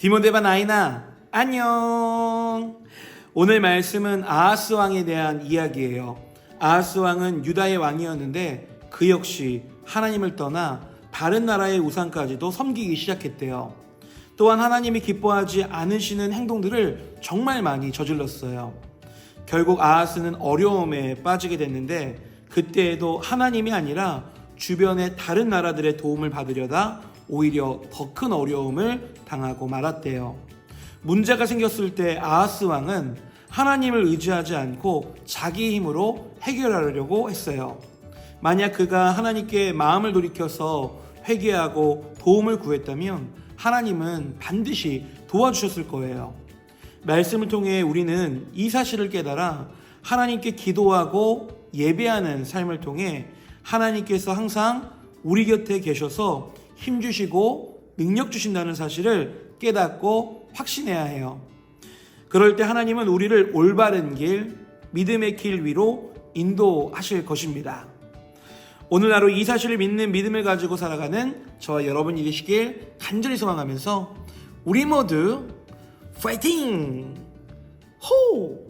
디모데반 아이나 안녕. 오늘 말씀은 아하스 왕에 대한 이야기예요. 아하스 왕은 유다의 왕이었는데 그 역시 하나님을 떠나 다른 나라의 우상까지도 섬기기 시작했대요. 또한 하나님이 기뻐하지 않으시는 행동들을 정말 많이 저질렀어요. 결국 아하스는 어려움에 빠지게 됐는데 그때에도 하나님이 아니라 주변의 다른 나라들의 도움을 받으려다 오히려 더 큰 어려움을 당하고 말았대요. 문제가 생겼을 때 아하스 왕은 하나님을 의지하지 않고 자기 힘으로 해결하려고 했어요. 만약 그가 하나님께 마음을 돌이켜서 회개하고 도움을 구했다면 하나님은 반드시 도와주셨을 거예요. 말씀을 통해 우리는 이 사실을 깨달아 하나님께 기도하고 예배하는 삶을 통해 하나님께서 항상 우리 곁에 계셔서 힘 주시고 능력 주신다는 사실을 깨닫고 확신해야 해요. 그럴 때 하나님은 우리를 올바른 길, 믿음의 길 위로 인도하실 것입니다. 오늘 하루 이 사실을 믿는 믿음을 가지고 살아가는 저와 여러분이 되시길 간절히 소망하면서 우리 모두 파이팅! 호!